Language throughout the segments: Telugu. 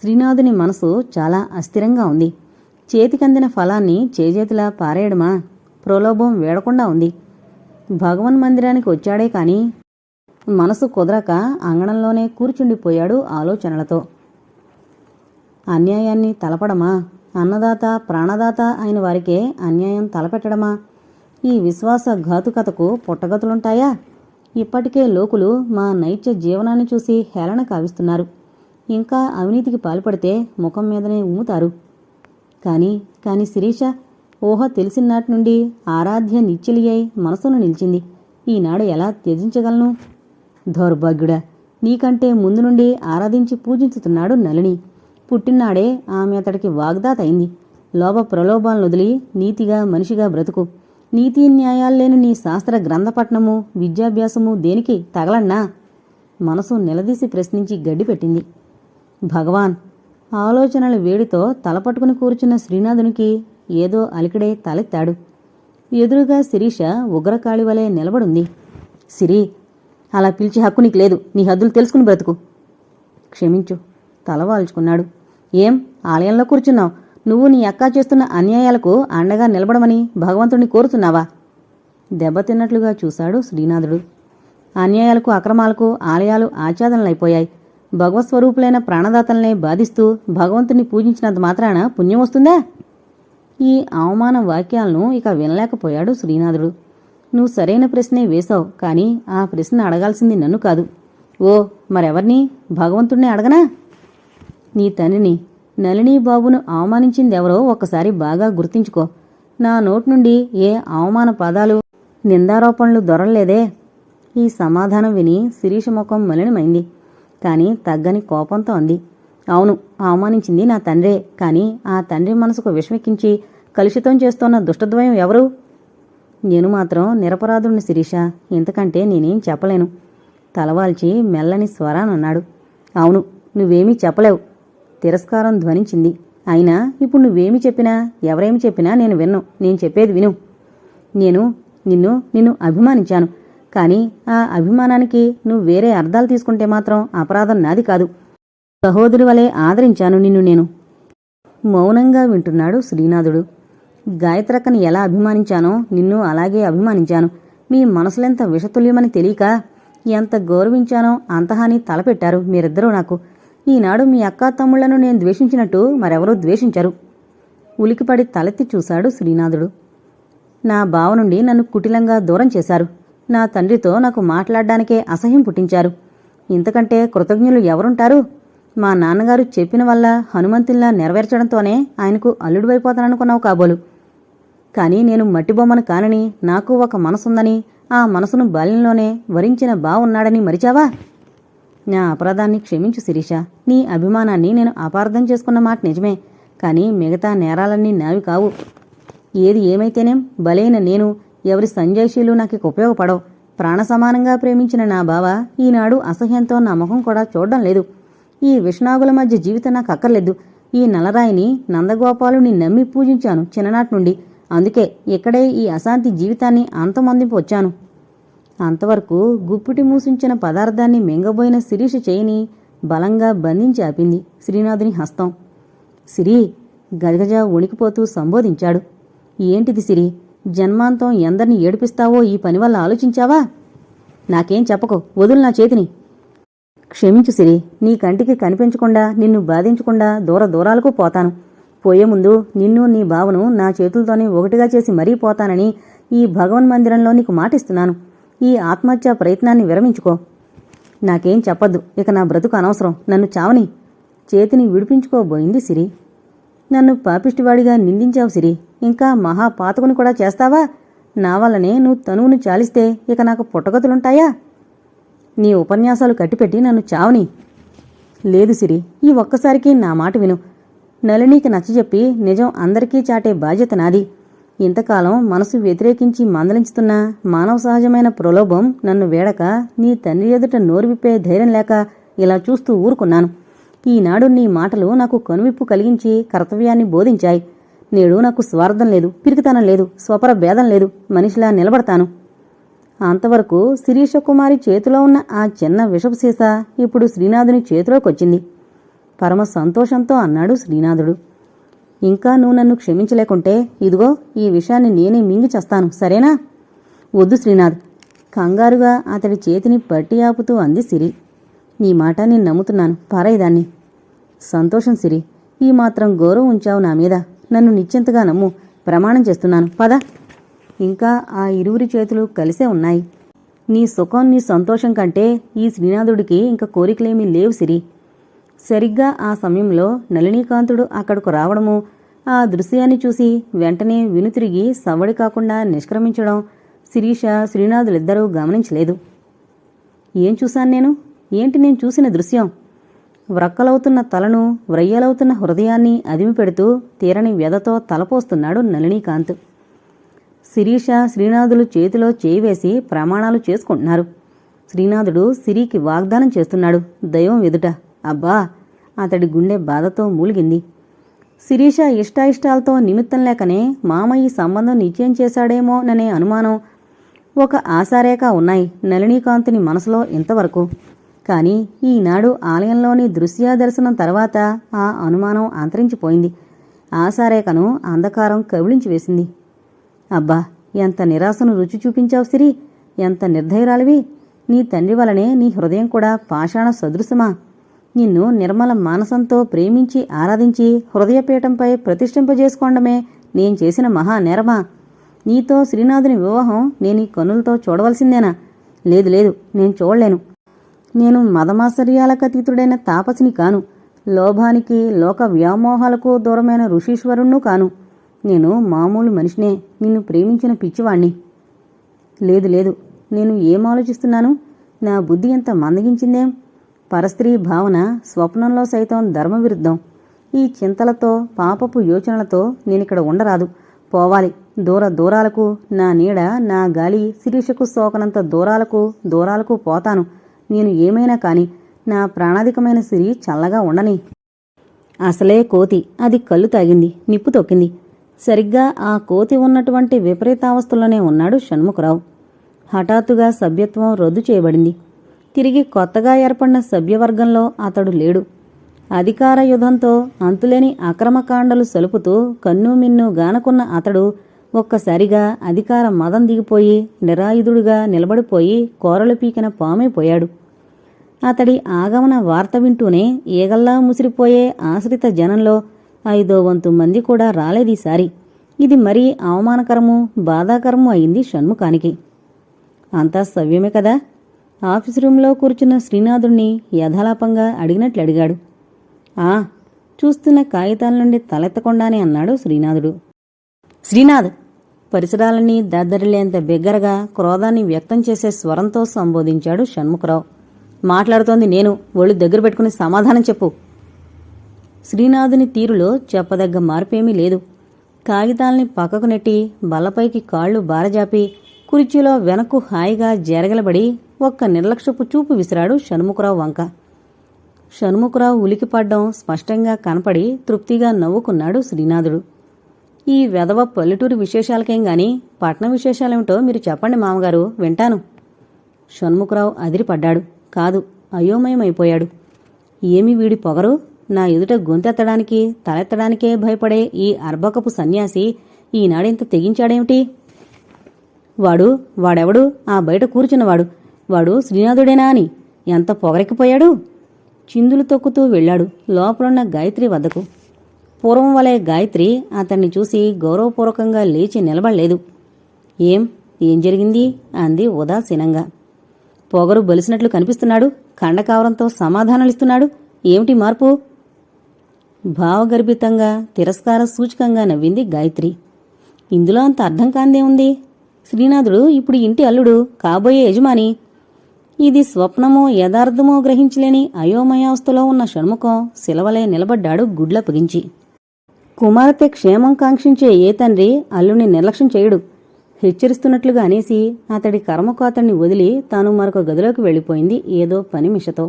శ్రీనాథుని మనసు చాలా అస్థిరంగా ఉంది. చేతికందిన ఫలాన్ని చేజేతిలా పారేయడమా? ప్రలోభం వేడకుండా ఉంది. భగవన్ మందిరానికి వచ్చాడే కాని మనసు కుదరక అంగణంలోనే కూర్చుండిపోయాడు ఆలోచనలతో. అన్యాయాన్ని తలపడమా? అన్నదాత ప్రాణదాత అయిన వారికే అన్యాయం తలపెట్టడమా? ఈ విశ్వాస ఘాతుకతకు పుట్టగతులుంటాయా? ఇప్పటికే లోకులు మా నైత్య జీవనాన్ని చూసి హేళన కావిస్తున్నారు. ఇంకా అవినీతికి పాల్పడితే ముఖం మీదనే ఉమ్ముతారు. కాని కాని శిరీష ఊహ తెలిసినాటి నుండి ఆరాధ్య నిచ్చిలి అయి మనసును నిలిచింది. ఈనాడు ఎలా త్యజించగలను? దౌర్భాగ్యుడా నీకంటే ముందు నుండి ఆరాధించి పూజించుతున్నాడు నలిని పుట్టినాడే ఆమె అతడికి వాగ్దాత అయింది లోభ ప్రలోభాలను వదిలి నీతిగా మనిషిగా బ్రతుకు. నీతి న్యాయాలు లేని నీ శాస్త్ర గ్రంథపట్నము విద్యాభ్యాసము దేనికి తగలన్నా? మనసు నిలదీసి ప్రశ్నించి గడ్డిపెట్టింది. భగవాన్! ఆలోచనల వేడితో తలపట్టుకుని కూర్చున్న శ్రీనాథునికి ఏదో అలికిడే తలెత్తాడు. ఎదురుగా శిరీష ఉగ్రకాళి వలె నిలబడుంది. సిరి అలా పిలిచి హక్కు నీకు లేదు. నీ హద్దులు తెలుసుకుని బ్రతుకు. క్షమించు తలవాల్చుకున్నాడు ఏం? ఆలయంలో కూర్చున్నావు. నువ్వు నీ అక్క చేస్తున్న అన్యాయాలకు అండగా నిలబడమని భగవంతుణ్ణి కోరుతున్నావా? దెబ్బతిన్నట్లుగా చూశాడు శ్రీనాథుడు. అన్యాయాలకు అక్రమాలకు ఆలయాలు ఆచ్ఛాదనలైపోయాయి. భగవత్స్వరూపులైన ప్రాణదాతల్నే బాధిస్తూ భగవంతుని పూజించినంత మాత్రాన పుణ్యం వస్తుందా? ఈ అవమాన వాక్యాలను ఇక వినలేకపోయాడు శ్రీనాథుడు. నువ్వు సరైన ప్రశ్నే వేశావు కానీ ఆ ప్రశ్న అడగాల్సింది నన్ను కాదు. ఓ మరెవర్ని? భగవంతుణ్ణి అడగనా? నీ తండ్రిని నళినీ బాబును అవమానించిందెవరో ఒక్కసారి బాగా గుర్తించుకో. నా నోటి నుండి ఏ అవమాన పదాలు నిందారోపణలు దొరలేదే ఈ సమాధానం విని శిరీష ముఖం మలినమైంది. కానీ తగ్గని కోపంతో అంది. అవును అవమానించింది నా తండ్రే కానీ ఆ తండ్రి మనసుకు విషమెక్కించి కలుషితం చేస్తోన్న దుష్టద్వయం ఎవరు? నేను మాత్రం నిరపరాధుణ్ణి శిరీష. ఇంతకంటే నేనేం చెప్పలేను. తలవాల్చి మెల్లని స్వరానన్నాడు అవును నువ్వేమీ చెప్పలేవు. తిరస్కారం ధ్వనించింది. అయినా ఇప్పుడు నువ్వేమి చెప్పినా ఎవరేమి చెప్పినా నేను విన్ను. నేను చెప్పేది విను. నేను నిన్ను నిన్ను అభిమానించాను. కానీ ఆ అభిమానానికి నువ్వు వేరే అర్థాలు తీసుకుంటే మాత్రం అపరాధం నాది కాదు. సహోదరి వలె ఆదరించాను నిన్ను నేను. మౌనంగా వింటున్నాడు శ్రీనాథుడు. గాయత్రక్కని ఎలా అభిమానించానో నిన్ను అలాగే అభిమానించాను. మీ మనసులెంత విషతుల్యమని తెలియక ఎంత గౌరవించానో అంతహాని తలపెట్టారు మీరిద్దరూ నాకు. ఈనాడు మీ అక్కా తమ్ముళ్ళను నేను ద్వేషించినట్టు మరెవరూ ద్వేషించరు. ఉలికిపడి తలెత్తి చూశాడు శ్రీనాథుడు. నా బావ నుండి నన్ను కుటిలంగా దూరం చేశారు. నా తండ్రితో నాకు మాట్లాడడానికే అసహ్యం పుట్టించారు. ఇంతకంటే కృతజ్ఞులు ఎవరుంటారు? మా నాన్నగారు చెప్పిన వల్ల హనుమంతుల్లా నెరవేర్చడంతోనే ఆయనకు అల్లుడివైపోతాననుకున్నావు కాబోలు. కానీ నేను మట్టి బొమ్మను కానని నాకు ఒక మనసుందని ఆ మనసును బాల్యంలోనే వరించిన బావున్నాడని మరిచావా? నా అపరాధాన్ని క్షమించు శిరీష. నీ అభిమానాన్ని నేను అపార్థం చేసుకున్న మాట నిజమే. కానీ మిగతా నేరాలన్నీ నావి కావు. ఏది ఏమైతేనేం బలైన నేను ఎవరి సంజయశీలు నాకు ఉపయోగపడవు. ప్రాణ సమానంగా ప్రేమించిన నా బావ ఈనాడు అసహ్యంతో నా ముఖం కూడా చూడడం లేదు. ఈ విష్ణాగుల మధ్య జీవితం నాకు అక్కర్లేదు. ఈ నలరాయిని నందగోపాలుని నమ్మి పూజించాను చిన్ననాటి నుండి. అందుకే ఇక్కడే ఈ అశాంతి జీవితాన్ని అంతమందింపు వచ్చాను. అంతవరకు గుప్పిటి మూసించిన పదార్థాన్ని మింగబోయిన శిరీష చేయిని బలంగా బంధించి ఆపింది శ్రీనాథుని హస్తం. సిరి గజగజ వణికిపోతూ సంబోధించాడు. ఏంటిది సిరి? జన్మాంతం ఎందరిని ఏడిపిస్తావో ఈ పని వల్ల ఆలోచించావా? నాకేం చెప్పకు వదులు నా చేతిని. క్షమించు సిరి నీ కంటికి కనిపించకుండా నిన్ను బాధించకుండా దూర దూరాలకు పోతాను. పోయే ముందు నిన్ను నీ బావను నా చేతులతోనే ఒకటిగా చేసి మరీ పోతానని ఈ భగవన్ మందిరంలో నీకు మాటిస్తున్నాను. ఈ ఆత్మహత్య ప్రయత్నాన్ని విరమించుకో. నాకేం చెప్పద్దు ఇక నా బ్రతుకు అనవసరం నన్ను చావని. చేతిని విడిపించుకోబోయింది సిరి. నన్ను పాపిష్టివాడిగా నిందించావు సిరి. ఇంకా మహాపాతకుని కూడా చేస్తావా? నా వల్లనే నువ్వు తనువును చాలిస్తే ఇక నాకు పుట్టగతులుంటాయా? నీ ఉపన్యాసాలు కట్టిపెట్టి నన్ను చావని. లేదు సిరి ఈ ఒక్కసారికి నా మాట విను. నలినీకి నచ్చజెప్పి నిజం అందరికీ చాటే బాధ్యత నాది. ఇంతకాలం మనసు వ్యతిరేకించి మందలించుతున్న మానవ సహజమైన ప్రలోభం నన్ను వేడక నీ తండ్రి ఎదుట నోరు విప్పే ధైర్యం లేక ఇలా చూస్తూ ఊరుకున్నాను. ఈనాడు నీ మాటలు నాకు కనువిప్పు కలిగించి కర్తవ్యాన్ని బోధించాయి. నేడు నాకు స్వార్థం లేదు పిరికితనం లేదు స్వపర భేదం లేదు మనిషిలా నిలబడతాను. అంతవరకు శిరీష కుమారి చేతిలో ఉన్న ఆ చిన్న విషపు సీసా ఇప్పుడు శ్రీనాథుని చేతిలోకొచ్చింది. పరమ సంతోషంతో అన్నాడు శ్రీనాథుడు. ఇంకా నువ్వు నన్ను క్షమించలేకుంటే ఇదిగో ఈ విషయాన్ని నేనే మింగిచేస్తాను సరేనా? వద్దు శ్రీనాథ్. కంగారుగా అతడి చేతిని పట్టి ఆపుతూ అంది సిరి. నీ మాట నేను నమ్ముతున్నాను. పారాయిదాన్ని సంతోషం సిరి. ఈ మాత్రం గౌరవం ఉంచావు నా మీద. నన్ను నిశ్చింతగా నమ్ము. ప్రమాణం చేస్తున్నాను. పద. ఇంకా ఆ ఇరువురి చేతులు కలిసే ఉన్నాయి. నీ సుఖం నీ సంతోషం కంటే ఈ శ్రీనాథుడికి ఇంకా కోరికలేమీ లేవు సిరి. సరిగ్గా ఆ సమయంలో నళినీకాంతుడు అక్కడకు రావడము ఆ దృశ్యాన్ని చూసి వెంటనే వినుతిరిగి సవ్వడి కాకుండా నిష్క్రమించడం శిరీష శ్రీనాథులిద్దరూ గమనించలేదు. ఏం చూశాను నేను? ఏంటి నేను చూసిన దృశ్యం? వ్రక్కలవుతున్న తలను వ్రయ్యలవుతున్న హృదయాన్ని అదిమి పెడుతూ తీరని వ్యధతో తలపోస్తున్నాడు నళినీకాంత్. శిరీష శ్రీనాథులు చేతిలో చేయి వేసి ప్రమాణాలు చేసుకుంటున్నారు. శ్రీనాథుడు సిరికి వాగ్దానం చేస్తున్నాడు దైవం ఎదుట. అబ్బా! అతడి గుండె బాధతో మూలిగింది. శిరీష ఇష్టాయిష్టాలతో నిమిత్తం లేకనే మామ ఈ సంబంధం నిశ్చయం చేశాడేమోననే అనుమానం ఒక ఆశారేఖ ఉన్నాయి నళినీకాంతుని మనసులో ఇంతవరకు. కానీ ఈనాడు ఆలయంలోని దృశ్య దర్శనం తర్వాత ఆ అనుమానం అంతరించిపోయింది. ఆశారేఖను అంధకారం కవిళించి వేసింది. అబ్బా ఎంత నిరాశను రుచి చూపించావు సిరి. ఎంత నిర్ధైరాలివి. నీ తండ్రి వలనే నీ హృదయం కూడా పాషాణ సదృశమా. నిన్ను నిర్మల మానసంతో ప్రేమించి ఆరాధించి హృదయపీఠంపై ప్రతిష్ఠింపజేసుకోవడమే నేను చేసిన మహా నేరమా. నీతో శ్రీనాథుని వివాహం నేను ఈ కన్నులతో చూడవలసిందేనా. లేదు లేదు నేను చూడలేను. నేను మదమాశ్చర్యాలకతీతుడైన తాపసిని కాను. లోభానికి లోక వ్యామోహాలకు దూరమైన ఋషీశ్వరుణ్ణు కాను. నేను మామూలు మనిషినే. నిన్ను ప్రేమించిన పిచ్చివాణ్ణి. లేదు లేదు. నేను ఏం ఆలోచిస్తున్నాను? నా బుద్ధి ఎంత మందగించిందేం? పరస్త్రీ భావన స్వప్నంలో సైతం ధర్మవిరుద్ధం. ఈ చింతలతో పాపపు యోచనలతో నేనిక్కడ ఉండరాదు. పోవాలి. దూర దూరాలకు నా నీడ నా గాలి శిరీషకు సోకనంత దూరాలకు దూరాలకు పోతాను. నేను ఏమైనా కాని నా ప్రాణాధికమైన సిరి చల్లగా ఉండని. అసలే కోతి అది కళ్ళు తాగింది నిప్పు తొక్కింది. సరిగ్గా ఆ కోతి ఉన్నటువంటి విపరీతావస్థలోనే ఉన్నాడు షణ్ముఖరావు. హఠాత్తుగా సభ్యత్వం రద్దు చేయబడింది. తిరిగి కొత్తగా ఏర్పడిన సభ్యవర్గంలో అతడు లేడు. అధికార యుధంతో అంతులేని అక్రమకాండలు సలుపుతూ కన్ను మిన్ను గానకున్న అతడు ఒక్కసారిగా అధికార మదం దిగిపోయి నిరాయుధుడుగా నిలబడిపోయి కోరలు పీకిన పామైపోయాడు అతడి ఆగమన వార్త వింటూనే ఈగల్లా ముసిరిపోయే ఆశ్రిత జనంలో ఐదో వంతు మంది కూడా రాలేదీసారి ఇది మరీ అవమానకరము బాధాకరము అయింది షణ్ముఖానికి. అంతా సవ్యమే కదా? ఆఫీస్ రూంలో కూర్చున్న శ్రీనాథుణ్ణి యథాలాపంగా అడిగినట్లు అడిగాడు. ఆ చూస్తున్న కాగితాల నుండి తలెత్తకుండానే అన్నాడు శ్రీనాథుడు. శ్రీనాథ్ పరిసరాలన్నీ దద్దరిలేంత బిగ్గరగా క్రోధాన్ని వ్యక్తం చేసే స్వరంతో సంబోధించాడు షణ్ముఖరావు. మాట్లాడుతోంది నేను. ఒళ్ళు దగ్గర పెట్టుకుని సమాధానం చెప్పు. శ్రీనాథుని తీరులో చెప్పదగ్గ మార్పేమీ లేదు. కాగితాల్ని పక్కకు నెట్టి బల్లపైకి కాళ్ళు బారజాపి కుర్చీలో వెనక్కు హాయిగా జరగలబడి ఒక్క నిర్లక్ష్యపు చూపు విసిరాడు షణ్ముఖరావు వంక. షణ్ముఖరావు ఉలికిపడ్డం స్పష్టంగా కనపడి తృప్తిగా నవ్వుకున్నాడు శ్రీనాథుడు. ఈ వెధవ పల్లెటూరు విశేషాలకేం గాని పట్నం విశేషాలేమిటో మీరు చెప్పండి మామగారు వింటాను. షణ్ముఖరావు అదిరిపడ్డాడు. కాదు అయోమయమైపోయాడు. ఏమి వీడి పొగరు? నా ఎదుట గొంతెత్తడానికి తలెత్తడానికే భయపడే ఈ అర్భకపు సన్యాసి ఈనాడింత తెగించాడేమిటి? వాడు వాడెవడు? ఆ బయట కూర్చున్నవాడు. వాడు శ్రీనాథుడేనా అని. ఎంత పొగరెక్కిపోయాడు? చిందులు తొక్కుతూ వెళ్ళాడు లోపలున్న గాయత్రి వద్దకు. పూర్వం వలె గాయత్రి అతన్ని చూసి గౌరవపూర్వకంగా లేచి నిలబడలేదు. ఏం? ఏం జరిగింది? అంది ఉదాసీనంగా. పొగరు బలిసినట్లు కనిపిస్తున్నాడు. ఖండకావరంతో సమాధానాలిస్తున్నాడు. ఏమిటి మార్పు? భావగర్భితంగా తిరస్కార సూచకంగా నవ్వింది గాయత్రి. ఇందులో అంత అర్థం కాందే ఉంది. శ్రీనాథుడు ఇప్పుడు ఇంటి అల్లుడు కాబోయే యజమాని. ఇది స్వప్నమో యథార్థమో గ్రహించలేని అయోమయావస్థలో ఉన్న షణ్ముఖం శిలవలే నిలబడ్డాడు గుడ్ల పగించి కుమార్తె క్షేమం కాంక్షించే ఏ తండ్రి అల్లుని నిర్లక్ష్యం చేయడు. హెచ్చరిస్తున్నట్లుగా అనేసి అతడి కర్మకు అతన్ని వదిలి తాను మరొక గదిలోకి వెళ్ళిపోయింది ఏదో పని మిషతో.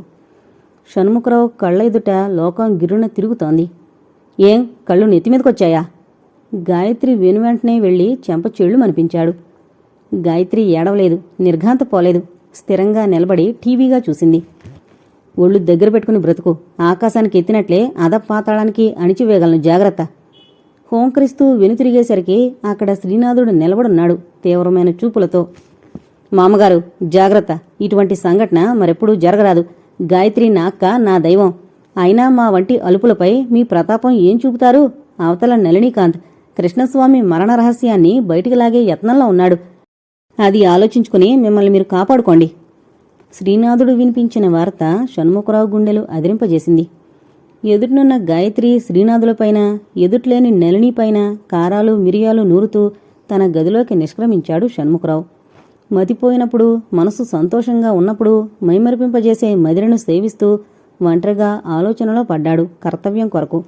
షణ్ముఖరావు కళ్ళ ఎదుట లోకం గిరున తిరుగుతోంది. ఏం కళ్ళు నెత్తిమీదకొచ్చాయా గాయత్రి వెనువెంటనే వెళ్ళి చెంప చెళ్ళు మనిపించాడు. గాయత్రి ఏడవలేదు నిర్ఘాంత పోలేదు స్థిరంగా నిలబడి టీవీగా చూసింది. ఒళ్ళు దగ్గర పెట్టుకుని బ్రతుకు ఆకాశానికి ఎత్తినట్లే అధపాతాళానికి అణిచివేయగలను జాగ్రత్త. హోంకరిస్తూ వెనుతిరిగేసరికి అక్కడ శ్రీనాథుడు నిలబడున్నాడు తీవ్రమైన చూపులతో. మామగారు జాగ్రత్త. ఇటువంటి సంఘటన మరెప్పుడూ జరగరాదు. గాయత్రి నా అక్క నా దైవం. అయినా మా వంటి అలుపులపై మీ ప్రతాపం ఏం చూపుతారు? అవతల నళినీకాంత్. కృష్ణస్వామి మరణ రహస్యాన్ని బయటికి లాగే యత్నంలో ఉన్నాడు. అది ఆలోచించుకుని మిమ్మల్ని మీరు కాపాడుకోండి. శ్రీనాథుడు వినిపించిన వార్త షణ్ముఖరావు గుండెలు అదిరింపజేసింది. ఎదుటినున్న గాయత్రి శ్రీనాథులపైన ఎదుట్లేని నళినిపైన కారాలు మిరియాలు నూరుతూ తన గదిలోకి నిష్క్రమించాడు షణ్ముఖరావు. మతిపోయినప్పుడు మనసు సంతోషంగా ఉన్నప్పుడు మైమరిపింపజేసే మదిరను సేవిస్తూ ఒంటరిగా ఆలోచనలో పడ్డాడు కర్తవ్యం కొరకు.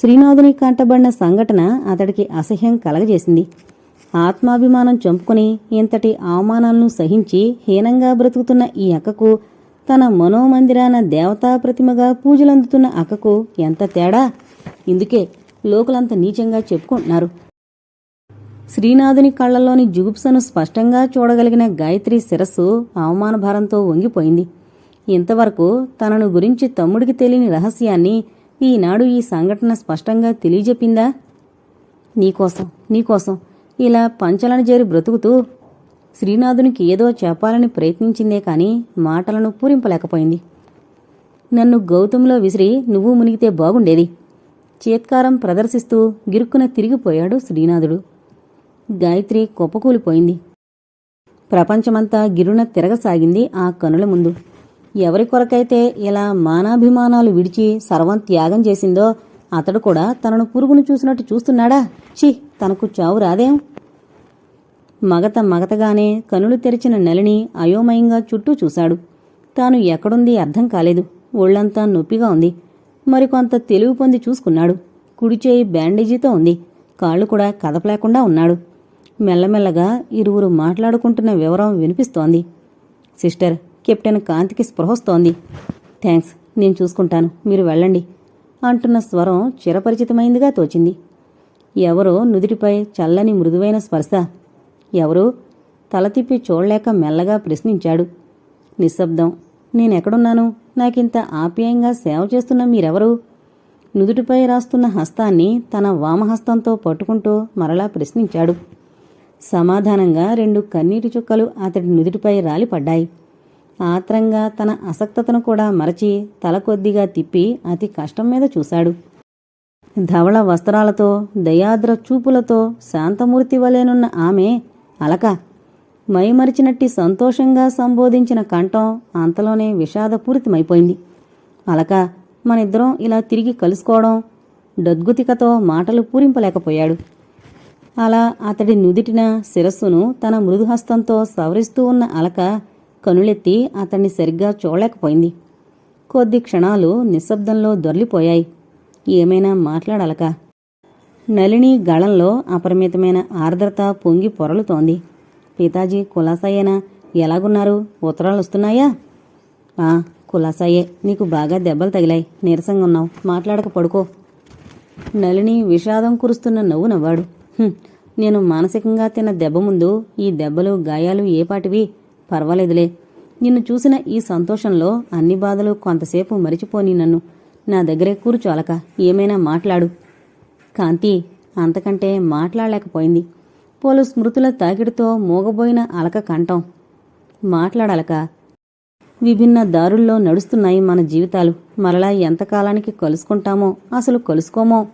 శ్రీనాథుని కంటబడిన సంఘటన అతడికి అసహ్యం కలగజేసింది. ఆత్మాభిమానం చంపుకుని ఇంతటి అవమానాలను సహించి హీనంగా బ్రతుకుతున్న ఈ అక్కకు తన మనోమందిరాన దేవతా ప్రతిమగా పూజలందుతున్న అక్కకు ఎంత తేడా? ఇందుకే లోకులంత నీచంగా చెప్పుకుంటున్నారు. శ్రీనాథుని కళ్ళలోని జుగుప్సను స్పష్టంగా చూడగలిగిన గాయత్రి శిరస్సు అవమానభారంతో వంగిపోయింది. ఇంతవరకు తనను గురించి తమ్ముడికి తెలియని రహస్యాన్ని ఈనాడు ఈ సంఘటన స్పష్టంగా తెలియజెప్పిందా? నీకోసం నీకోసం ఇలా పంచలను చేరి బ్రతుకుతూ శ్రీనాథునికి ఏదో చెప్పాలని ప్రయత్నించిందే కాని మాటలను పూరింపలేకపోయింది. నన్ను గౌతంలో విసిరి నువ్వు మునిగితే బాగుండేది. చేత్కారం ప్రదర్శిస్తూ గిరుక్కున తిరిగిపోయాడు శ్రీనాథుడు. గాయత్రి కుప్పకూలిపోయింది. ప్రపంచమంతా గిరున తిరగసాగింది ఆ కనుల ముందు. ఎవరి కొరకైతే ఇలా మానాభిమానాలు విడిచి సర్వం త్యాగం చేసిందో అతడు కూడా తనను పురుగును చూసినట్టు చూస్తున్నాడా? ఛీ తనకు చావు రాదేం? మగత మగతగానే కనులు తెరిచిన నెలని అయోమయంగా చుట్టూ చూశాడు. తాను ఎక్కడుంది అర్థం కాలేదు. ఒళ్ళంతా నొప్పిగా ఉంది. మరికొంత తెలివి పొంది చూసుకున్నాడు. కుడిచేయి బ్యాండేజీతో ఉంది. కాళ్ళు కూడా కదపలేకుండా ఉన్నాడు. మెల్లమెల్లగా ఇరువురు మాట్లాడుకుంటున్న వివరం వినిపిస్తోంది. సిస్టర్ కెప్టెన్ కాంతికి స్పృహొస్తోంది థ్యాంక్స్ నేను చూసుకుంటాను. మీరు వెళ్ళండి అంటున్న స్వరం చిరపరిచితమైందిగా తోచింది. ఎవరో నుదిటిపై చల్లని మృదువైన స్పర్శ. ఎవరు? తల తిప్పి చూడలేక మెల్లగా ప్రశ్నించాడు. నిశ్శబ్దం. నేనెక్కడున్నాను? నాకింత ఆప్యాయంగా సేవ చేస్తున్న మీరెవరు? నుదుటిపై రాస్తున్న హస్తాన్ని తన వామహస్తంతో పట్టుకుంటూ మరలా ప్రశ్నించాడు. సమాధానంగా రెండు కన్నీటి చుక్కలు అతడి నుదుటిపై రాలిపడ్డాయి. ఆత్రంగా తన అసక్తతను కూడా మరచి తల కొద్దిగా తిప్పి అతి కష్టం మీద చూశాడు. ధవళ వస్త్రాలతో దయాద్ర చూపులతో శాంతమూర్తి వలెనున్న ఆమె అలక. మైమరిచినట్టి సంతోషంగా సంబోధించిన కంఠం అంతలోనే విషాదపూరితమైపోయింది. అలక మనిద్దరం ఇలా తిరిగి కలుసుకోవడం డద్గుతికతో మాటలు పూరింపలేకపోయాడు. అలా అతడి నుదిటిన శిరస్సును తన మృదుహస్తంతో సవరిస్తూ ఉన్న అలక కనులెత్తి అతన్ని సరిగ్గా చూడలేకపోయింది. కొద్ది క్షణాలు నిశ్శబ్దంలో దొర్లిపోయాయి. ఏమైనా మాట్లాడలక. నళిని గళంలో అపరిమితమైన ఆర్ద్రత పొంగి పొరలుతోంది. పితాజీ కులాసాయేనా ఎలాగున్నారు? ఉత్తరాలు వస్తున్నాయా? ఆ కులాసాయే నీకు బాగా దెబ్బలు తగిలాయి. నీరసంగా ఉన్నావు. మాట్లాడక పడుకో. నళిని విషాదం కురుస్తున్న నవ్వు నవ్వాడు. నేను మానసికంగా తిన్న దెబ్బ ముందు ఈ దెబ్బలు గాయాలు ఏపాటివి పర్వాలేదులే. నిన్ను చూసిన ఈ సంతోషంలో అన్ని బాధలు కొంతసేపు మరిచిపోని నన్ను. నా దగ్గరే కూర్చోలక ఏమైనా మాట్లాడు. కాంతి అంతకంటే మాట్లాడలేకపోయింది. పోలు స్మృతుల తాకిడితో మూగబోయిన అలక కంఠం. మాట్లాడలక. విభిన్న దారుల్లో నడుస్తున్నాయి మన జీవితాలు. మరలా ఎంతకాలానికి కలుసుకుంటామో అసలు కలుసుకోమో?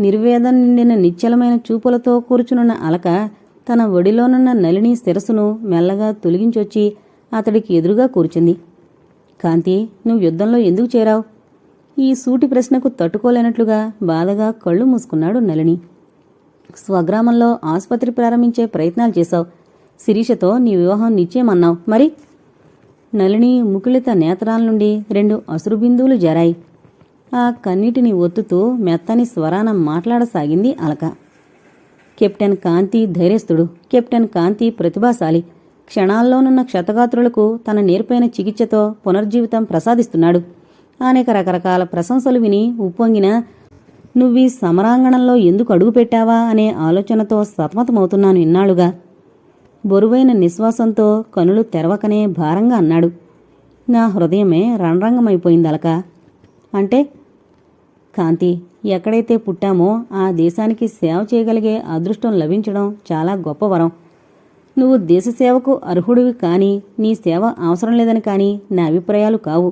నిర్వేదం నిండిన నిశ్చలమైన చూపులతో కూర్చునున్న అలక తన ఒడిలోనున్న నలిని శిరస్సును మెల్లగా తొలగించొచ్చి అతడికి ఎదురుగా కూర్చుంది. కాంతి నువ్వు యుద్ధంలో ఎందుకు చేరావు? ఈ సూటి ప్రశ్నకు తట్టుకోలేనట్లుగా బాధగా కళ్ళు మూసుకున్నాడు నలిని స్వగ్రామంలో ఆసుపత్రి ప్రారంభించే ప్రయత్నాలు చేశావు. శిరీషతో నీ వివాహం నిశ్చయమన్నావు. మరి? నలిని ముకుళిత నేత్రాల నుండి రెండు అసురుబిందువులు జరాయి. ఆ కన్నిటిని ఒత్తుతూ మెత్తని స్వరాన మాట్లాడసాగింది అలక. కెప్టెన్ కాంతి ధైర్యస్తుడు కెప్టెన్ కాంతి ప్రతిభాశాలి. క్షణాల్లోనున్న క్షతగాత్రులకు తన నేర్పైన చికిత్సతో పునర్జీవితం ప్రసాదిస్తున్నాడు. అనేక రకరకాల ప్రశంసలు విని ఉప్పొంగిన నువ్వీ సమరాంగణంలో ఎందుకు అడుగుపెట్టావా అనే ఆలోచనతో సతమతమవుతున్నాను ఇన్నాళ్ళుగా బరువైన నిశ్వాసంతో కనులు తెరవకనే భారంగా అన్నాడు. నా హృదయమే రణరంగమైపోయింది అలక అంటే కాంతి ఎక్కడైతే పుట్టామో ఆ దేశానికి సేవ చేయగలిగే అదృష్టం లభించడం చాలా గొప్ప వరం. నువ్వు దేశ సేవకు అర్హుడివి కానీ నీ సేవ అవసరం లేదని కానీ నా అభిప్రాయాలు కావు.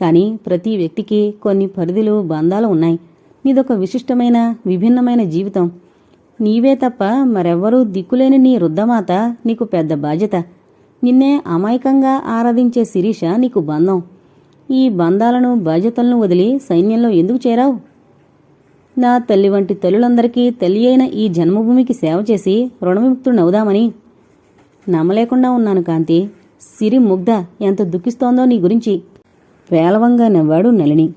కానీ ప్రతి వ్యక్తికి కొన్ని పరిధులు బంధాలు ఉన్నాయి. నీదొక విశిష్టమైన విభిన్నమైన జీవితం. నీవే తప్ప మరెవ్వరూ దిక్కులేని నీ వృద్ధమాత నీకు పెద్ద బాధ్యత. నిన్నే అమాయకంగా ఆరాధించే శిరీష నీకు బంధం. ఈ బంధాలను బాధ్యతలను వదిలి సైన్యంలో ఎందుకు చేరావు? నా తల్లి వంటి తల్లులందరికీ తల్లి అయిన ఈ జన్మభూమికి సేవ చేసి రుణవిముక్తుడినవుదామని నమ్మలేకుండా ఉన్నాను కాంతి. సిరి ముగ్ధ ఎంత దుఃఖిస్తోందో నీ గురించి. పేలవంగా నవ్వాడు నలిని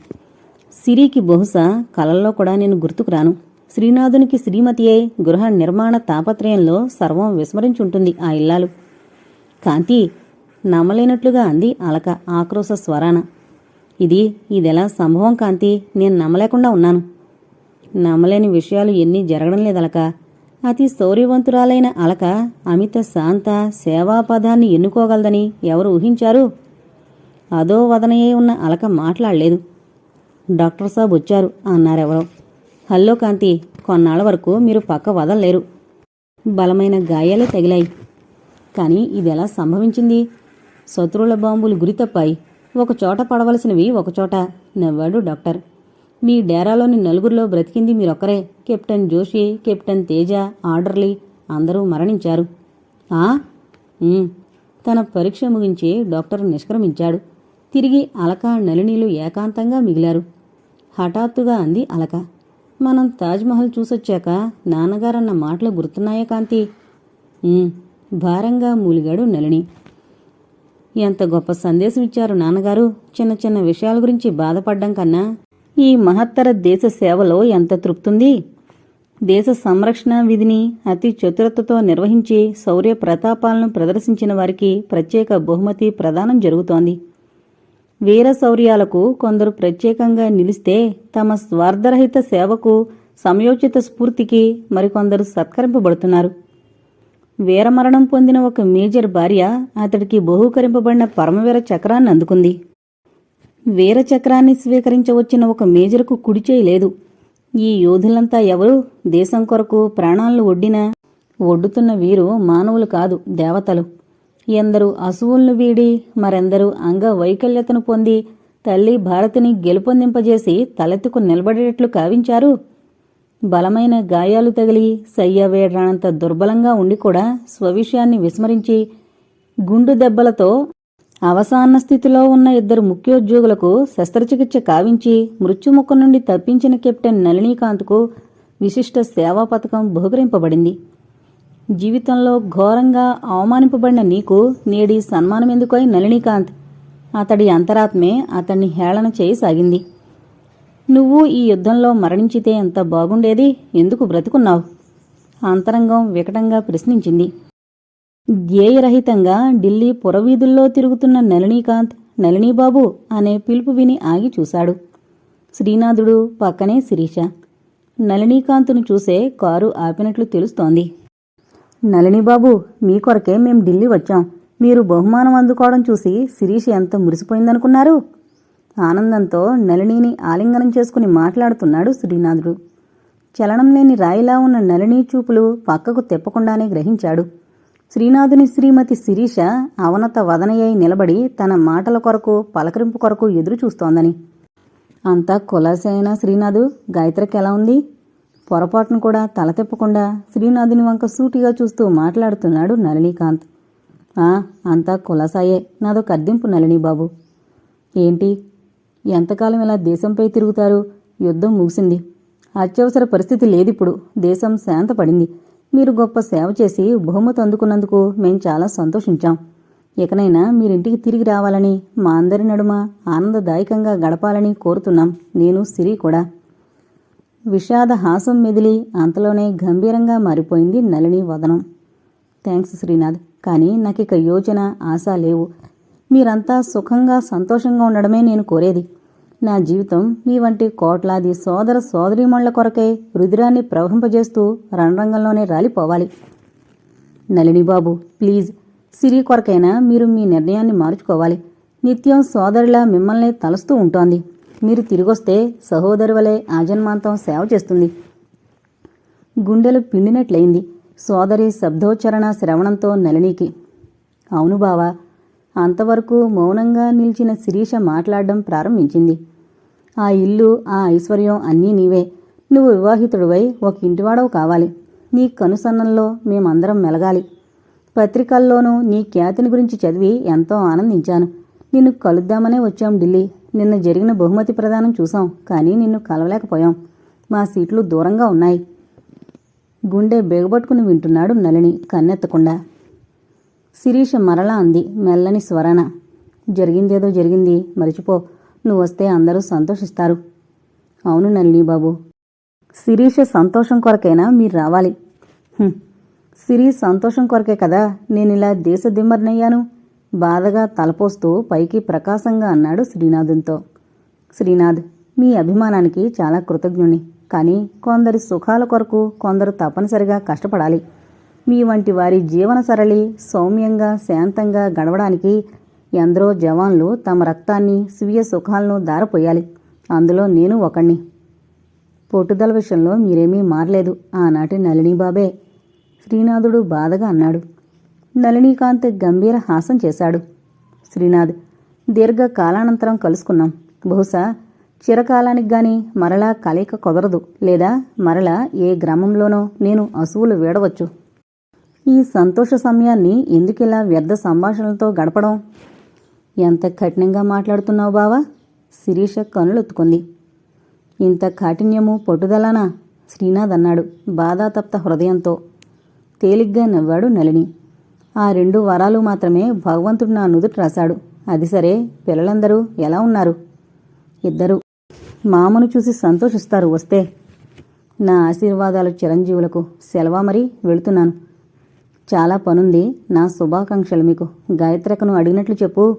సిరికి బహుశా కలల్లో కూడా నేను గుర్తుకురాను. శ్రీనాథునికి శ్రీమతియే గృహ నిర్మాణ తాపత్రయంలో సర్వం విస్మరించుంటుంది ఆ ఇల్లాలు. కాంతి నమ్మలేనట్లుగా అంది అలక ఆక్రోశ స్వరాన. ఇది ఇదెలా సంభవం కాంతి? నేను నమ్మలేకుండా ఉన్నాను. నమ్మలేని విషయాలు ఎన్ని జరగడం లేదలక. అతి శౌర్యవంతురాలైన అలక అమిత శాంత సేవాపదాన్ని ఎన్నుకోగలదని ఎవరు ఊహించారు? అదో వదనయ్యే ఉన్న అలక మాట్లాడలేదు. డాక్టర్ సాబ్ వచ్చారు అన్నారెవరో. హల్లో కాంతి కొన్నాళ్ళ వరకు మీరు పక్క వదలలేరు. బలమైన గాయాలే తగిలాయి. కానీ ఇదెలా సంభవించింది? శత్రువుల బాంబులు గురి తప్పాయి. ఒకచోట పడవలసినవి ఒకచోట నవ్వాడు డాక్టర్. మీ డేరాలోని నలుగురిలో బ్రతికింది మీరొక్కరే. Captain Joshi captain Teja orderly అందరూ మరణించారు. ఆ? తన పరీక్ష ముగించి డాక్టర్ నిష్క్రమించాడు. తిరిగి అలక నలినీలు ఏకాంతంగా మిగిలారు. హఠాత్తుగా అంది అలక మనం తాజ్మహల్ చూసొచ్చాక నాన్నగారన్న మాటలు గుర్తున్నాయా కాంతి? భారంగా మూలిగాడు నలిని ఎంత గొప్ప సందేశం ఇచ్చారు నాన్నగారు. చిన్న చిన్న విషయాల గురించి బాధపడ్డం కన్నా ఈ మహత్తర దేశ సేవలో ఎంత తృప్తుంది? దేశ సంరక్షణ విధిని అతి చతురతతో నిర్వహించి శౌర్య ప్రతాపాలను ప్రదర్శించిన వారికి ప్రత్యేక బహుమతి ప్రదానం జరుగుతోంది. వీర శౌర్యాలకు కొందరు ప్రత్యేకంగా నిలిస్తే తమ స్వార్థరహిత సేవకు సమయోచిత స్ఫూర్తికి మరికొందరు సత్కరింపబడుతున్నారు. వీరమరణం పొందిన ఒక మేజర్ భార్య అతడికి బహూకరింపబడిన పరమవీర చక్రాన్ని అందుకుంది. వీర చక్రాన్ని స్వీకరించవచ్చిన ఒక మేజర్కు కుడిచేయి లేదు. ఈ యోధులంతా ఎవరు? దేశం కొరకు ప్రాణాలను ఒడ్డిన ఒడ్డుతున్న వీరు మానవులు కాదు దేవతలు. ఎందరు అసువులను వీడి మరెందరూ అంగవైకల్యతను పొంది తల్లి భారతిని గెలుపొందింపజేసి తలెత్తుకు నిలబడేటట్లు కావించారు. బలమైన గాయాలు తగిలి సయ్య వేడరానంత దుర్బలంగా ఉండి కూడా స్వవిషయాన్ని విస్మరించి గుండు దెబ్బలతో అవసాన స్థితిలో ఉన్న ఇద్దరు ముఖ్యోద్యోగులకు శస్త్రచికిత్స కావించి మృత్యుముఖం నుండి తప్పించిన కెప్టెన్ నళినీకాంత్కు విశిష్ట సేవా పథకం బహుకరింపబడింది. జీవితంలో ఘోరంగా అవమానింపబడిన నీకు నేడి సన్మానం ఎందుకై నళినీకాంత్? అతడి అంతరాత్మే అతన్ని హేళన చేయసాగింది నువ్వు ఈ యుద్ధంలో మరణించితే ఎంత బాగుండేది? ఎందుకు బ్రతుకున్నావు? అంతరంగం వికటంగా ప్రశ్నించింది. ధ్యేయరహితంగా ఢిల్లీ పురవీధుల్లో తిరుగుతున్న నళినీకాంత్ నళినీబాబు అనే పిలుపు విని ఆగి చూశాడు. శ్రీనాథుడు పక్కనే శిరీష. నళినీకాంత్ను చూసే కారు ఆపినట్లు తెలుస్తోంది. నళినిబాబు మీ కొరకే మేం ఢిల్లీ వచ్చాం. మీరు బహుమానం అందుకోవడం చూసి శిరీష ఎంత మురిసిపోయిందనుకున్నారు? ఆనందంతో నళినిని ఆలింగనం చేసుకుని మాట్లాడుతున్నాడు శ్రీనాథుడు. చలనం లేని రాయిలా ఉన్న నళిని చూపులు పక్కకు తిప్పకుండానే గ్రహించాడు. శ్రీనాథుని శ్రీమతి శిరీష అవనత వదనయ్యై నిలబడి తన మాటల కొరకు పలకరింపు కొరకు ఎదురు చూస్తోందని అంతా కులాసైనా శ్రీనాథు? గాయత్రికి ఎలా ఉంది? పొరపాటును కూడా తల తిప్పకుండా శ్రీనాథుని వంక సూటిగా చూస్తూ మాట్లాడుతున్నాడు నళినీకాంత్. ఆ అంతా కులాసాయే. నాదొక అద్దెంపు నళిని బాబు ఏంటి? ఎంతకాలం ఇలా దేశంపై తిరుగుతారు? యుద్ధం ముగిసింది. అత్యవసర పరిస్థితి లేదిప్పుడు. దేశం శాంతపడింది. మీరు గొప్ప సేవ చేసి బహుమతి అందుకున్నందుకు మేం చాలా సంతోషించాం. ఇకనైనా మీరింటికి తిరిగి రావాలని మా అందరి నడుమ ఆనందదాయకంగా గడపాలని కోరుతున్నాం. నేను సిరి కూడా. విషాద హాసం మెదిలి అంతలోనే గంభీరంగా మారిపోయింది నళిని వదనం. థ్యాంక్స్ శ్రీనాథ్. కానీ నాకిక యోచన ఆశ లేవు. మీరంతా సుఖంగా సంతోషంగా ఉండడమే నేను కోరేది. నా జీవితం మీ వంటి కోట్లాది సోదర సోదరీమణుల కొరకే రుధిరాన్ని ప్రవహింపజేస్తూ రణరంగంలోనే రాలిపోవాలి. నళిని బాబు ప్లీజ్ సిరి కొరకైనా మీరు మీ నిర్ణయాన్ని మార్చుకోవాలి. నిత్యం సోదరిలా మిమ్మల్ని తలుస్తూ ఉంటోంది. మీరు తిరిగొస్తే సహోదరు వలె ఆజన్మాంతం సేవ చేస్తుంది. గుండెలు పిండినట్లయింది. సోదరి శబ్దోచ్చరణ శ్రవణంతో నళినికి అవును బావా అంతవరకు మౌనంగా నిలిచిన శిరీష మాట్లాడడం ప్రారంభించింది. ఆ ఇల్లు ఆ ఐశ్వర్యం అన్నీ నీవే. నువ్వు వివాహితుడివై ఒక ఇంటివాడవు కావాలి. నీ కనుసన్నంలో మేమందరం మెలగాలి. పత్రికల్లోనూ నీ ఖ్యాతిని గురించి చదివి ఎంతో ఆనందించాను. నిన్ను కలుద్దామనే వచ్చాం ఢిల్లీ. నిన్న జరిగిన బహుమతి ప్రదానం చూసాం కానీ నిన్ను కలవలేకపోయాం. మా సీట్లు దూరంగా ఉన్నాయి. గుండె బెగబట్టుకుని వింటున్నాడు నలిని కన్నెత్తకుండా. శిరీష మరలా అంది మెల్లని స్వరణ జరిగిందేదో జరిగింది మరిచిపో. నువ్వు వస్తే అందరూ సంతోషిస్తారు. అవును నలిని బాబు. శిరీష సంతోషం కొరకైనా మీరు రావాలి. సిరి సంతోషం కొరకే కదా నేనిలా దేశదిమ్మరినయ్యాను బాధగా తలపోస్తూ పైకి ప్రకాశంగా అన్నాడు శ్రీనాథునితో. శ్రీనాథ్ మీ అభిమానానికి చాలా కృతజ్ఞుని. కానీ కొందరి సుఖాల కొరకు కొందరు తప్పనిసరిగా కష్టపడాలి. మీ వంటి వారి జీవన సరళి సౌమ్యంగా శాంతంగా గడవడానికి ఎందరో జవాన్లు తమ రక్తాన్ని స్వీయ సుఖాలను దారపోయాలి. అందులో నేను ఒకణ్ణి. పొట్టుదల విషయంలో మీరేమీ మారలేదు. ఆనాటి నళినీబాబే. శ్రీనాథుడు బాధగా అన్నాడు. నళినీకాంత్ గంభీర హాసం చేశాడు. శ్రీనాథ్ దీర్ఘ కాలానంతరం కలుసుకున్నాం. బహుశా చిరకాలానికి గాని మరలా కలయిక కుదరదు. లేదా మరలా ఏ గ్రామంలోనో నేను అసువులు వేడవచ్చు. ఈ సంతోష సమయాన్ని ఎందుకిలా వ్యర్థ సంభాషణలతో గడపడం? ఎంత కఠినంగా మాట్లాడుతున్నావు బావా? శిరీష కనులొత్తుకుంది. ఇంత కాఠిన్యము పట్టుదలనా? శ్రీనాథ్ అన్నాడు బాధాతప్త హృదయంతో. తేలిగ్గా నవ్వాడు నళిని. ఆ రెండు వరాలు మాత్రమే భగవంతుడు నా నుదుట రాశాడు. అది సరే పిల్లలందరూ ఎలా ఉన్నారు? ఇద్దరు మామను చూసి సంతోషిస్తారు వస్తే. నా ఆశీర్వాదాలు చిరంజీవులకు సెలవా మరి వెళుతున్నాను. చాలా పనుంది నా శుభాకాంక్షలు మీకు. గాయత్రకను అడిగినట్లు చెప్పు.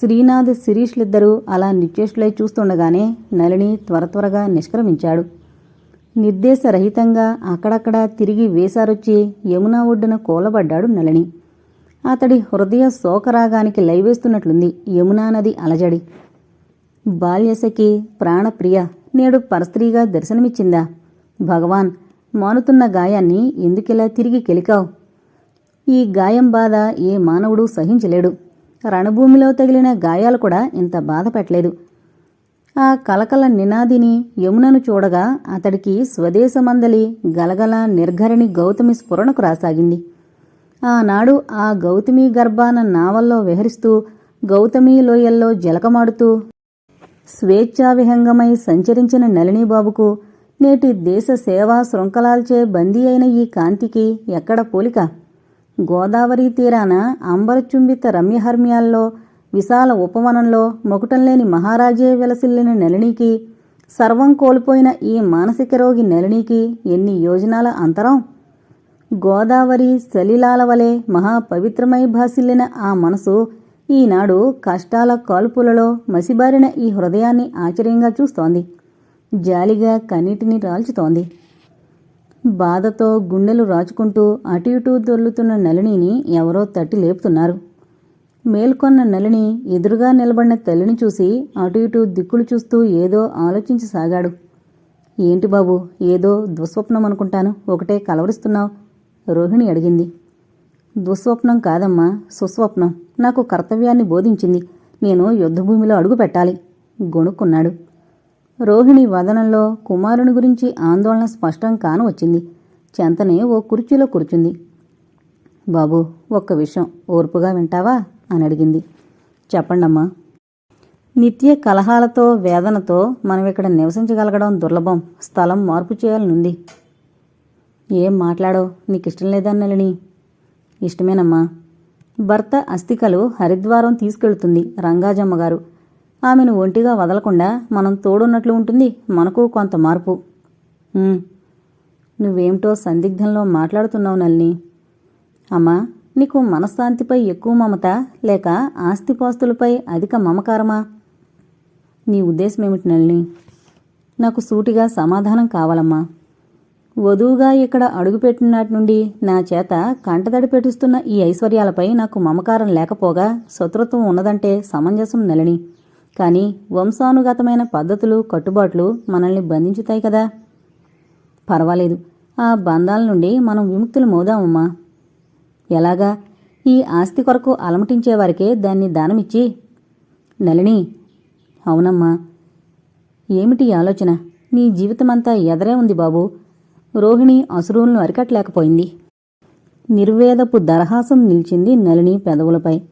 శ్రీనాథ్ శిరీష్లిద్దరూ అలా నిశ్చేష్లై చూస్తుండగానే నలిని త్వర త్వరగా నిష్క్రమించాడు. నిర్దేశరహితంగా అక్కడక్కడా తిరిగి వేసారొచ్చి యమునా ఒడ్డున కూలబడ్డాడు నలిని అతడి హృదయ శోకరాగానికి లైవేస్తున్నట్లుంది యమునా నది అలజడి. బాల్యసఖి ప్రాణప్రియ నేడు పరస్త్రీగా దర్శనమిచ్చిందా? భగవాన్ మానుతున్న గాయాన్ని ఎందుకిలా తిరిగి కెలికావు? ఈ గాయం బాధ ఏ మానవుడు సహించలేడు. రణభూమిలో తగిలిన గాయాలు కూడా ఇంత బాధ పెట్టలేదు. ఆ కలకల నినాదిని యమునను చూడగా అతడికి స్వదేశమందలి గలగల నిర్ఘరిణి గౌతమి స్ఫురణకు రాసాగింది. ఆనాడు ఆ గౌతమి గర్భాన నావల్లో విహరిస్తూ గౌతమి లోయల్లో జలకమాడుతూ స్వేచ్ఛావిహంగమై సంచరించిన నళినీబాబుకు నేటి దేశ సేవా శృంఖలాల్చే బందీ అయిన ఈ కాంతికి ఎక్కడ పోలిక? గోదావరి తీరాన అంబరచుంబిత రమ్యహర్మ్యాల్లో విశాల ఉపవనంలో మొకుటంలేని మహారాజే వెలసిల్లిన నళినికి సర్వం కోల్పోయిన ఈ మానసిక రోగి నళినికి ఎన్ని యోజనాల అంతరం? గోదావరి సలిలాల వలె మహాపవిత్రమై భాసిల్లిన ఆ మనసు ఈనాడు కష్టాల కాల్పులలో మసిబారిన ఈ హృదయాన్ని ఆశ్చర్యంగా చూస్తోంది. జాలిగా కన్నీటిని రాల్చుతోంది. బాధతో గుండెలు రాచుకుంటూ అటు ఇటూ దొర్లుతున్న నళినిని ఎవరో తట్టి లేపుతున్నారు. మేల్కొన్న నలిని ఎదురుగా నిలబడిన తల్లిని చూసి అటు ఇటు దిక్కులు చూస్తూ ఏదో ఆలోచించసాగాడు ఏంటి బాబు ఏదో దుస్వప్నం అనుకుంటాను ఒకటే కలవరిస్తున్నావు? రోహిణి అడిగింది. దుస్వప్నం కాదమ్మా సుస్వప్నం. నాకు కర్తవ్యాన్ని బోధించింది. నేను యుద్ధభూమిలో అడుగు పెట్టాలి గొణుక్కున్నాడు. రోహిణి వదనంలో కుమారుని గురించి ఆందోళన స్పష్టం కాను వచ్చింది చెంతనే ఓ కుర్చీలో కూర్చుంది. బాబు ఒక్క విషయం ఓర్పుగా వింటావా? అని అడిగింది. చెప్పండమ్మా. నిత్య కలహాలతో వేదనతో మనం ఇక్కడ నివసించగలగడం దుర్లభం. స్థలం మార్పు చేయాలనుంది. ఏం మాట్లాడో? నీకు ఇష్టం లేదా నలిని ఇష్టమేనమ్మా. భర్త అస్థికలు హరిద్వారం తీసుకెళ్తుంది రంగాజమ్మ గారు ఆమెను ఒంటిగా వదలకుండా మనం తోడున్నట్లు ఉంటుంది మనకు కొంత మార్పు. నువ్వేమిటో సందిగ్ధంలో మాట్లాడుతున్నావు నల్ని అమ్మా నీకు మనశ్శాంతిపై ఎక్కువ మమత లేక ఆస్తిపాస్తులపై అధిక మమకారమా? నీ ఉద్దేశం ఏమిటి నల్ని నాకు సూటిగా సమాధానం కావాలమ్మా. వధువుగా ఇక్కడ అడుగుపెట్టినటి నుండి నా చేత కంటదడి పెట్టిస్తున్న ఈ ఐశ్వర్యాలపై నాకు మమకారం లేకపోగా శత్రుత్వం ఉన్నదంటే సమంజసం నెలని కానీ వంశానుగతమైన పద్ధతులు కట్టుబాట్లు మనల్ని బంధించుతాయి కదా? పర్వాలేదు. ఆ బంధాల నుండి మనం విముక్తులు మోదామమ్మా. ఎలాగా? ఈ ఆస్తి కొరకు అలమటించేవారికే దాన్ని దానమిచ్చి. నలిని అవునమ్మా. ఏమిటి ఆలోచన? నీ జీవితమంతా ఎదరే ఉంది బాబు. రోహిణి అసురువులను అరికట్టలేకపోయింది. నిర్వేదపు దరహాసం నిలిచింది నళిని పెదవులపై.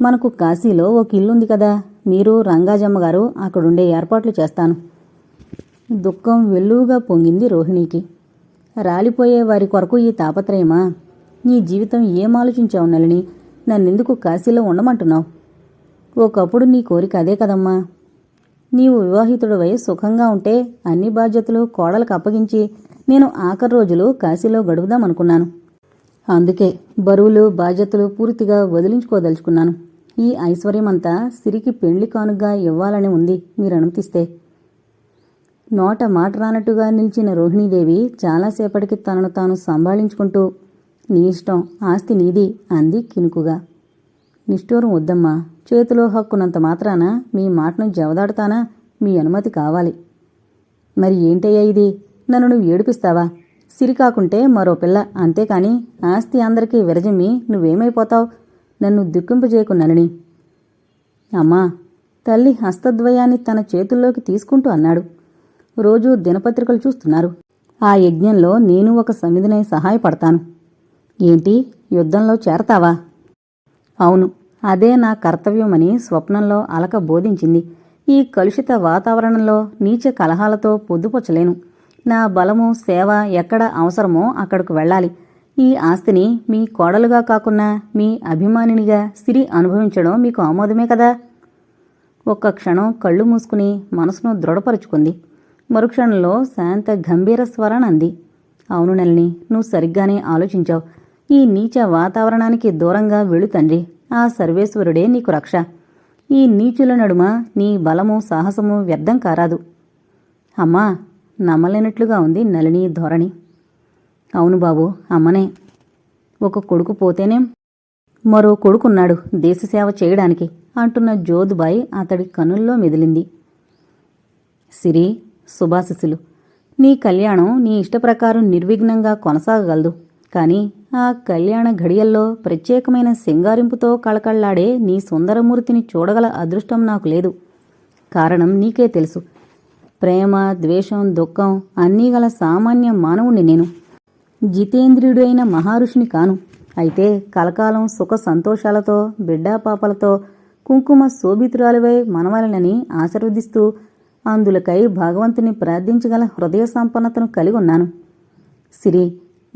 మనకు కాశీలో ఒక ఇల్లుంది కదా. మీరు రంగాజమ్మ గారు అక్కడుండే ఏర్పాట్లు చేస్తాను. దుఃఖం వెల్లువుగా పొంగింది రోహిణికి. రాలిపోయే వారి కొరకు ఈ తాపత్రయమా? నీ జీవితం ఏం ఆలోచించావు నన్నెందుకు కాశీలో ఉండమంటున్నావు? ఒకప్పుడు నీ కోరిక అదే కదమ్మా. నీవు వివాహితుడివై సుఖంగా ఉంటే అన్ని బాధ్యతలు కోడలకు అప్పగించి నేను ఆఖరి రోజులు కాశీలో గడుపుదామనుకున్నాను. అందుకే బరువులు బాధ్యతలు పూర్తిగా వదిలించుకోదలుచుకున్నాను. ఈ ఐశ్వర్యమంతా సిరికి పెళ్ళి కానుగ్గా ఇవ్వాలని ఉంది మీరు అనుమతిస్తే. నోట మాట రానట్టుగా నిలిచిన రోహిణీదేవి చాలాసేపటికి తనను తాను సంభాళించుకుంటూ నీ ఇష్టం ఆస్తి నీది అంది కినుకుగా. నిష్ఠూరం వద్దమ్మా చేతిలో హక్కునంత మాత్రాన మీ మాటను జవదాడతానా? మీ అనుమతి కావాలి. మరి ఏంటయ్యా ఇది? నన్ను నువ్వు ఏడిపిస్తావా? సిరి కాకుంటే మరో పిల్ల అంతేకాని ఆస్తి అందరికీ విరజమ్మి నువ్వేమైపోతావు? నన్ను దిక్కింపజేయకు నలిని అమ్మా తల్లి హస్తద్వయాన్ని తన చేతుల్లోకి తీసుకుంటూ అన్నాడు. రోజూ దినపత్రికలు చూస్తున్నారు. ఆ యజ్ఞంలో నేను ఒక సమిధినై సహాయపడతాను. ఏంటి? యుద్ధంలో చేరతావా? అవును. అదే నా కర్తవ్యమని స్వప్నంలో అలక బోధించింది. ఈ కలుషిత వాతావరణంలో నీచ కలహాలతో పొద్దుపొచ్చలేను. నా బలము సేవ ఎక్కడ అవసరమో అక్కడకు వెళ్ళాలి. ఈ ఆస్తిని మీ కోడలుగా కాకుండా మీ అభిమానినిగా సిరి అనుభవించడం మీకు ఆమోదమే కదా? ఒక్క క్షణం కళ్ళు మూసుకుని మనసును దృఢపరుచుకుంది. మరుక్షణంలో శాంత గంభీర స్వరణ అంది అవును నెలని నువ్వు సరిగ్గానే ఆలోచించావు. ఈ నీచ వాతావరణానికి దూరంగా వెళు తండ్రి. ఆ సర్వేశ్వరుడే నీకు రక్ష. ఈ నీచుల నడుమ నీ బలము సాహసము వ్యర్థం కారాదు. అమ్మా నమ్మలేనట్లుగా ఉంది నలిని ధోరణి. అవును బాబు అమ్మనే. ఒక కొడుకు పోతేనేం మరో కొడుకున్నాడు దేశసేవ చేయడానికి అంటున్న జోదుబాయ్ అతడి కనుల్లో మెదిలింది. సిరి శుభాశిసులు నీ కళ్యాణం నీ ఇష్టప్రకారం నిర్విఘ్నంగా కొనసాగగలదు. కానీ ఆ కళ్యాణ ఘడియల్లో ప్రత్యేకమైన సింగారింపుతో కళకళ్ళాడే నీ సుందరమూర్తిని చూడగల అదృష్టం నాకు లేదు. కారణం నీకే తెలుసు. ప్రేమ ద్వేషం దుఃఖం అన్నీ గల సామాన్య మానవుణ్ణి నేను. జితేంద్రియుడు అయిన మహారుషిని కాను. అయితే కలకాలం సుఖ సంతోషాలతో బిడ్డాపాపలతో కుంకుమ శోభితురాలివై మనవలనని ఆశీర్వదిస్తూ అందులకై భగవంతుని ప్రార్థించగల హృదయ సంపన్నతను కలిగి ఉన్నాను. సిరి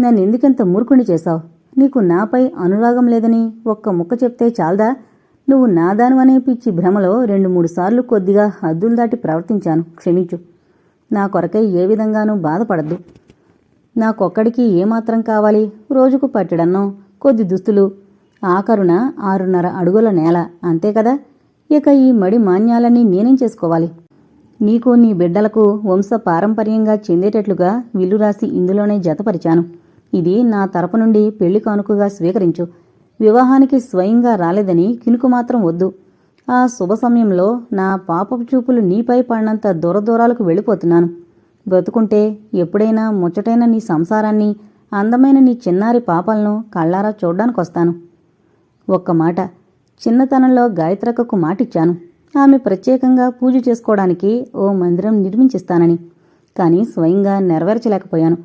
నన్ను ఎందుకంత మూర్ఖుని చేశావు? నీకు నాపై అనురాగం లేదని ఒక్క ముక్క చెప్తే చాలదా? నువ్వు నాదానువనే పిచ్చి భ్రమలో రెండు మూడు సార్లు కొద్దిగా హద్దులు దాటి ప్రవర్తించాను. క్షమించు. నా కొరకై ఏ విధంగానూ బాధపడద్దు. నాకొక్కడికి ఏమాత్రం కావాలి? రోజుకు పట్టడన్నో కొద్ది దుస్తులు ఆఖరున ఆరున్నర అడుగుల నేల అంతే కదా? ఇక ఈ మడి మాన్యాలన్నీ నేనేం చేసుకోవాలి? నీకు నీ బిడ్డలకు వంశ పారంపర్యంగా చెందేటట్లుగా విల్లు రాసి ఇందులోనే జతపరిచాను. ఇది నా తరపు నుండి పెళ్ళి కానుకగా స్వీకరించు. వివాహానికి స్వయంగా రాలేదని కినుకు మాత్రం వద్దు. ఆ శుభ సమయంలో నా పాపపు చూపులు నీపై పడినంత దూరదూరాలకు వెళ్ళిపోతున్నాను. బ్రతుకుంటే ఎప్పుడైనా ముచ్చటైన నీ సంసారాన్ని అందమైన నీ చిన్నారి పాపాలను కళ్ళారా చూడ్డానికొస్తాను. ఒక్క మాట చిన్నతనంలో గాయత్రక్కకు మాటిచ్చాను. ఆమె ప్రత్యేకంగా పూజ చేసుకోవడానికి ఓ మందిరం నిర్మించిస్తానని. కానీ స్వయంగా నెరవేర్చలేకపోయాను.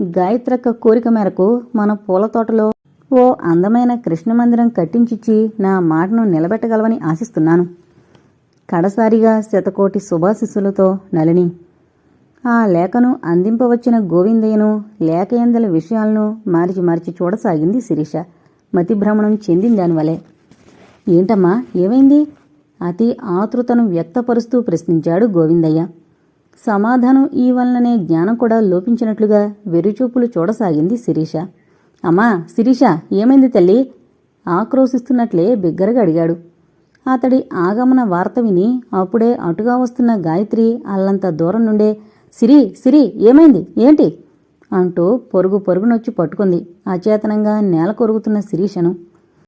గాయత్రక్క కోరిక మేరకు మన పూల తోటలో ఓ అందమైన కృష్ణ మందిరం కట్టించిచ్చి నా మాటను నిలబెట్టగలవని ఆశిస్తున్నాను. కడసారిగా శతకోటి శుభాశిస్సులతో నలిని. ఆ లేఖను అందింపవచ్చిన గోవిందయ్యను లేఖయందల విషయాలను మార్చి మార్చి చూడసాగింది శిరీష. మతిభ్రమణం చెందింది వలె ఏంటమ్మా ఏమైంది? అతి ఆతృతను వ్యక్తపరుస్తూ ప్రశ్నించాడు గోవిందయ్య. సమాధానం ఈ వలననే జ్ఞానం కూడా లోపించినట్లుగా వెర్రిచూపులు చూడసాగింది శిరీష. అమ్మా శిరీష ఏమైంది తల్లి? ఆక్రోశిస్తున్నట్లే బిగ్గరగా అడిగాడు. అతడి ఆగమన వార్త విని అప్పుడే అటుగా వస్తున్న గాయత్రి అల్లంత దూరం నుండే సిరి సిరి ఏమైంది? ఏంటి? అంటూ పొరుగు పొరుగునొచ్చి పట్టుకుంది. అచేతనంగా నేల కొరుగుతున్న శిరీషను